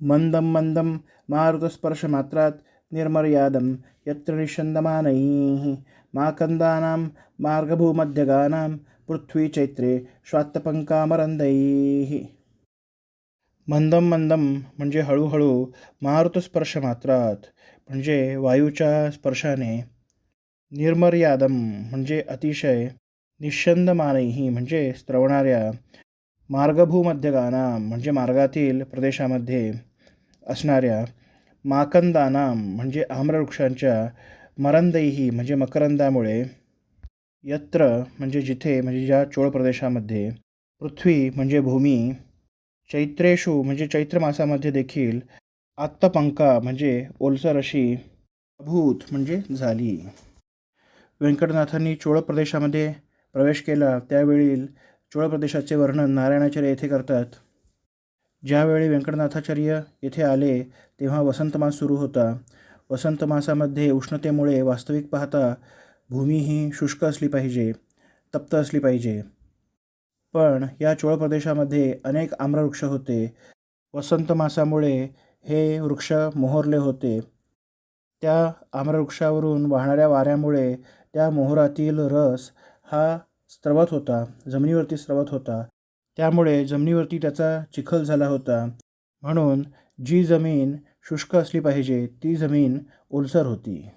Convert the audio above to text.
मंदं मंदं मारुतस्पर्शमात्रात् निर्मर्यादं यत्र निषन्दमानैः माकन्दानां मार्गभूमध्यगानां पृथ्वी चैत्रे श्वात्तपङ्कामरन्दैः मंदम मंदम म्हणजे हळूहळू मारुतस्पर्शमात्रात म्हणजे वायूच्या स्पर्शाने। निर्मर्यादम म्हणजे अतिशय निशंदमानही म्हणजे स्त्रवणाऱ्या मार्गभूमध्यगानाम म्हणजे मार्गातील प्रदेशामध्ये असणाऱ्या माकंदानाम म्हणजे आम्रवृक्षांच्या मरंदैही म्हणजे मकरंदामुळे यत्र म्हणजे जिथे म्हणजे ज्या चोळ प्रदेशामध्ये पृथ्वी म्हणजे भूमी चैत्रेषु म्हणजे चैत्र मासामध्ये देखील आत्तपंका म्हणजे ओलसर अशी अभूत म्हणजे झाली. व्यंकटनाथांनी चोळ प्रदेशामध्ये प्रवेश केला. त्यावेळी चोळ प्रदेशाचे वर्णन नारायणाचार्य येथे करतात. ज्यावेळी व्यंकटनाथाचार्य येथे आले तेव्हा वसंत मास सुरू होता. वसंत मासामध्ये उष्णतेमुळे वास्तविक पाहता भूमी ही शुष्क असली पाहिजे तप्त असली पाहिजे. पण या चोळ प्रदेशामध्ये अनेक आम्रवृक्ष होते. वसंत मासामुळे हे वृक्ष मोहरले होते. त्या आम्रवृक्षावरून वाहणाऱ्या वाऱ्यामुळे त्या मोहरातील रस हा स्त्रवत होता जमिनीवरती स्त्रवत होता. त्यामुळे जमिनीवरती त्याचा चिखल झाला होता. म्हणून जी जमीन शुष्क असली पाहिजे ती जमीन ओलसर होती.